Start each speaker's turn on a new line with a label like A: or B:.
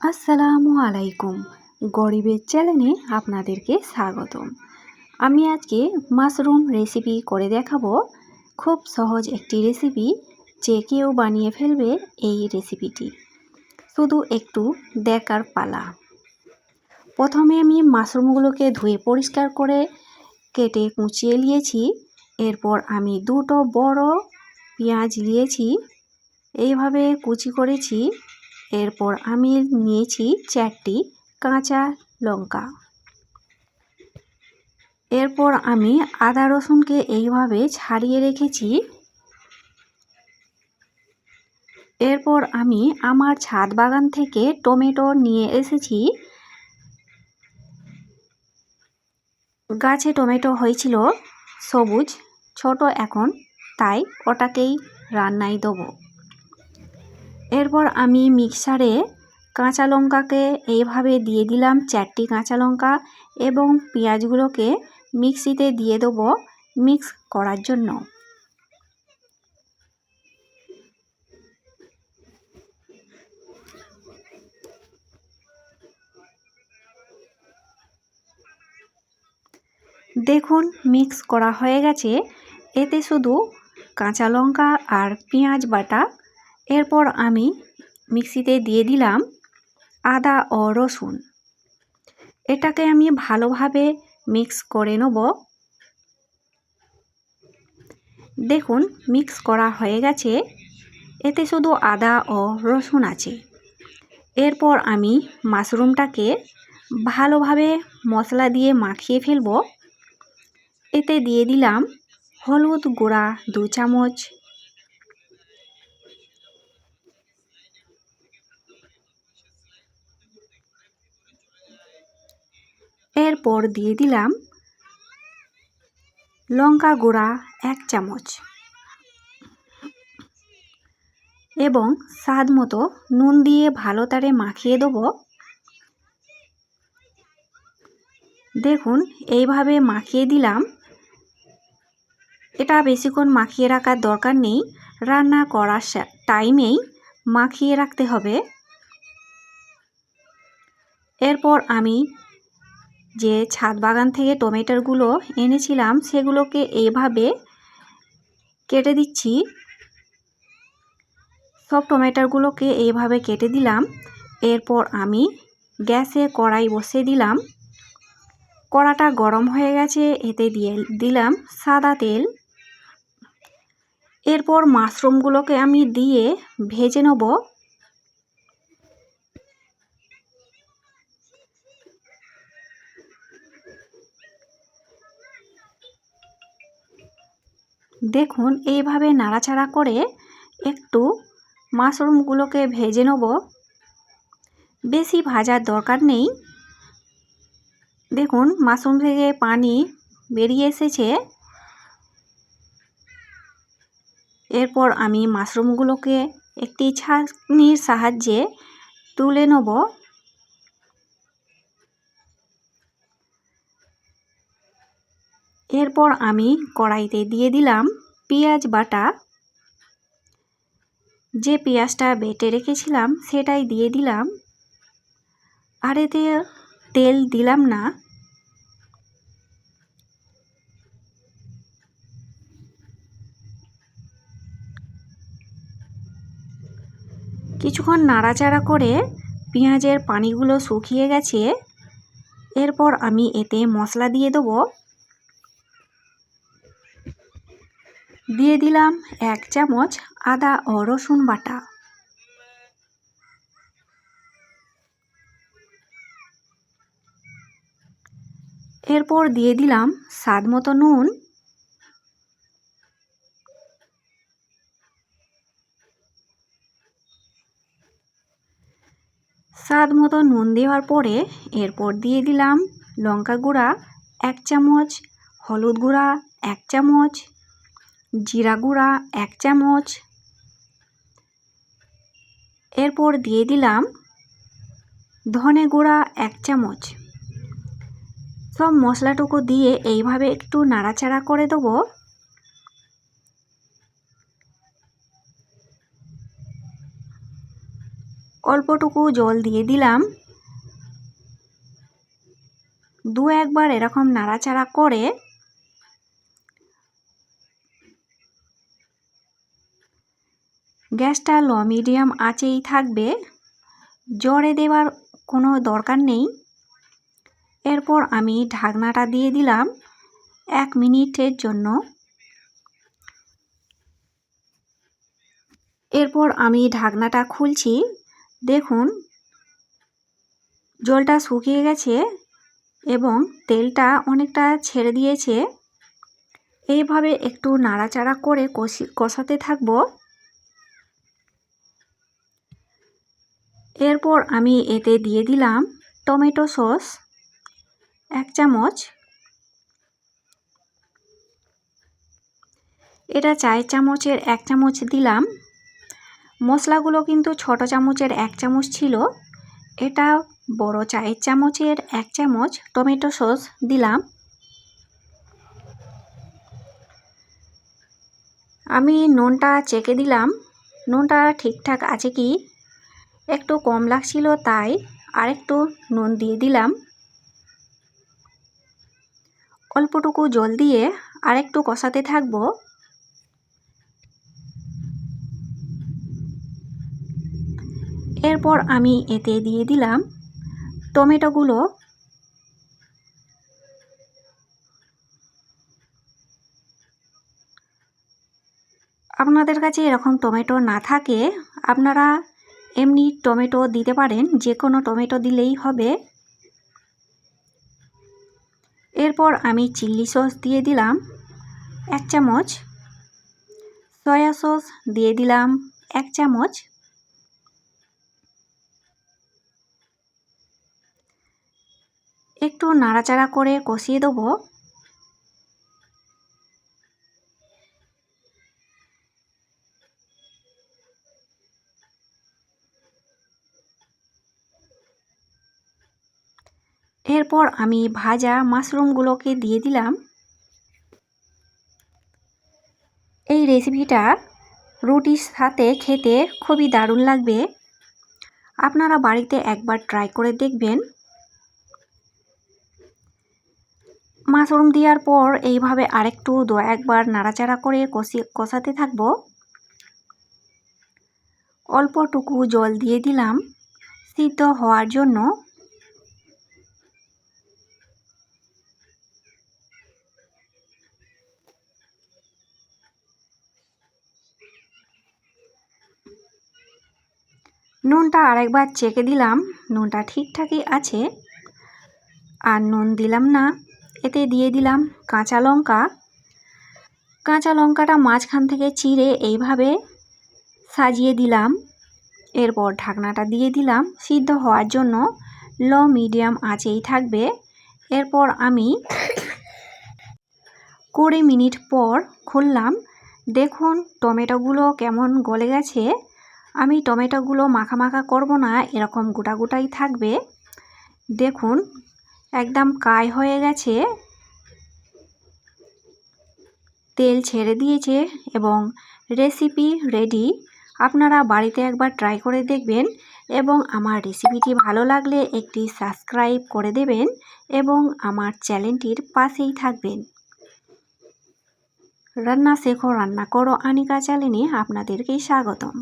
A: আসসালামু আলাইকুম। গরিবের চ্যানেলে আপনাদেরকে স্বাগতম। আমি আজকে মাশরুম রেসিপি করে দেখাবো। খুব সহজ একটি রেসিপি যে কেউ বানিয়ে ফেলবে এই রেসিপিটি। শুধু একটু দেখার পালা। প্রথমে আমি মাশরুমগুলোকে ধুয়ে পরিষ্কার করে কেটে কুচিয়ে নিয়েছি। এরপর আমি দুটো বড় পেঁয়াজ নিয়েছি। এইভাবে কুচি করেছি। এরপর আমি নিয়েছি চারটি কাঁচা লঙ্কা। এরপর আমি আদা রসুনকে এইভাবে ছাড়িয়ে রেখেছি। এরপর আমি আমার ছাদ বাগান থেকে টমেটো নিয়ে এসেছি। গাছে টমেটো হয়েছিল সবুজ, ছোট এখন, তাই ওটাকেই রান্নায় দেবো। এরপর আমি মিক্সারে কাঁচা লঙ্কাকে এইভাবে দিয়ে দিলাম চারটি কাঁচা লঙ্কা এবং পেঁয়াজগুলোকে মিক্সিতে দিয়ে দেবো মিক্স করার জন্য। দেখুন, মিক্স করা হয়ে গেছে। এতে শুধু কাঁচা লঙ্কা আর পেঁয়াজ বাটা এরপর আমি মিক্সিতে দিয়ে দিলাম আদা ও রসুন। এটাকে আমি ভালোভাবে মিক্স করে নেব। দেখুন, মিক্স করা হয়ে গেছে। এতে শুধু আদা ও রসুন আছে। এরপর আমি মাশরুমটাকে ভালোভাবে মশলা দিয়ে মাখিয়ে ফেলব। এতে দিয়ে দিলাম হলুদ গুঁড়া দু চামচ এরপর দিয়ে দিলাম লঙ্কা গুঁড়া এক চামচ এবং স্বাদ মতো নুন দিয়ে ভালো তারে মাখিয়ে দেবো। দেখুন, এইভাবে মাখিয়ে দিলাম। এটা বেশিক্ষণ মাখিয়ে রাখার দরকার নেই। রান্না করার টাইমেই মাখিয়ে রাখতে হবে। এরপর আমি যে ছাদ বাগান থেকে টমেটোগুলো এনেছিলাম, সেগুলোকে এইভাবে কেটে দিচ্ছি। সব টমেটোগুলোকে এইভাবে কেটে দিলাম। এরপর আমি গ্যাসে কড়াই বসিয়ে দিলাম। কড়াটা গরম হয়ে গেছে, এতে দিয়ে দিলাম সাদা তেল। এরপর মাশরুমগুলোকে আমি দিয়ে ভেজে নেব। দেখুন, এইভাবে নাড়াচাড়া করে একটু মাশরুমগুলোকে ভেজে নেব। বেশি ভাজার দরকার নেই। দেখুন, মাশরুম থেকে পানি বেরিয়ে এসেছে। এরপর আমি মাশরুমগুলোকে একটি ছাঁকনির সাহায্যে তুলে নেব। এরপর আমি কড়াইতে দিয়ে দিলাম পেঁয়াজ বাটা। যে পেঁয়াজটা বেটে রেখেছিলাম সেটাই দিয়ে দিলাম। আর এতে তেল দিলাম না। কিছুক্ষণ নাড়াচাড়া করে পেঁয়াজের পানিগুলো শুকিয়ে গেছে। এরপর আমি এতে মশলা দিয়ে দেবো। দিয়ে দিলাম এক চামচ আদা ও রসুন বাটা। এরপর দিয়ে দিলাম স্বাদ মতো নুন। স্বাদ মতো নুন দেওয়ার পরে এরপর দিয়ে দিলাম লঙ্কা গুঁড়া এক চামচ, হলুদ গুঁড়া এক চামচ জিরা গুঁড়া এক চামচ। এরপর দিয়ে দিলাম ধনে গুঁড়া এক চামচ। সব মশলাটুকু দিয়ে এইভাবে একটু নাড়াচাড়া করে দেবো। অল্পটুকু জল দিয়ে দিলাম। দু একবার এরকম নাড়াচাড়া করে গ্যাসটা লো, মিডিয়াম আঁচেই থাকবে। জড়ে দেওয়ার কোনো দরকার নেই। এরপর আমি ঢাকনাটা দিয়ে দিলাম এক মিনিটের জন্য। এরপর আমি ঢাকনাটা খুলছি। দেখুন, জলটা শুকিয়ে গেছে এবং তেলটা অনেকটা ছেড়ে দিয়েছে। এইভাবে একটু নাড়াচাড়া করে কষি, কষাতে থাকব। এরপর আমি এতে দিয়ে দিলাম টমেটো সস, এক চামচ। এটা চায়ের চামচের এক চামচ দিলাম। মশলাগুলো কিন্তু ছোট চামচের এক চামচ ছিল। এটা বড় চায়ের চামচের এক চামচ টমেটো সস দিলাম। আমি নুনটা চেকে দিলাম। নুনটা ঠিকঠাক আছে কি? একটু কম লাগছিল তাই আরেকটু নুন দিয়ে দিলাম। অল্পটুকু জল দিয়ে আরেকটু কষাতে থাকব। এরপর আমি এতে দিয়ে দিলাম টমেটোগুলো। আপনাদের কাছে এরকম টমেটো না থাকে, আপনারা এমনি টমেটো দিতে পারেন, যে কোনো টমেটো দিলেই হবে। এরপর আমি চিল্লি সস দিয়ে দিলাম এক চামচ। সয়া সস দিয়ে দিলাম এক চামচ। একটু নাড়াচাড়া করে কষিয়ে দেবো। এরপর আমি ভাজা মাশরুমগুলোকে দিয়ে দিলাম। এই রেসিপিটা রুটির সাথে খেতে খুবই দারুণ লাগবে। আপনারা বাড়িতে একবার ট্রাই করে দেখবেন। মাশরুম দেওয়ার পর এইভাবে আরেকটু দু একবার নাড়াচাড়া করে কষিয়ে কষাতে থাকব। অল্পটুকু জল দিয়ে দিলাম সিদ্ধ হওয়ার জন্য। নুনটা আরেকবার চেকে দিলাম। নুনটা ঠিকঠাকই আছে। আর নুন দিলাম না। এতে দিয়ে দিলাম কাঁচা লঙ্কা। কাঁচা লঙ্কাটা মাঝখান থেকে চিড়ে এইভাবে সাজিয়ে দিলাম। এরপর ঢাকনাটা দিয়ে দিলাম। সিদ্ধ হওয়ার জন্য লো মিডিয়াম আঁচেই থাকবে। এরপর আমি কুড়ি মিনিট পর খুললাম। দেখুন টমেটোগুলো কেমন গলে গেছে। আমি টমেটোগুলো মাখা মাখা করব না, এরকম গোটা গোটাই থাকবে। দেখুন, একদম কায় হয়ে গেছে। তেল ছেড়ে দিয়েছে এবং রেসিপি রেডি। আপনারা বাড়িতে একবার ট্রাই করে দেখবেন এবং আমার রেসিপিটি ভালো লাগলে একটি সাবস্ক্রাইব করে দেবেন এবং আমার চ্যানেলটির পাশেই থাকবেন। রান্না শেখো, রান্না করো, আনিকা চ্যানেলে আপনাদেরকে স্বাগতম।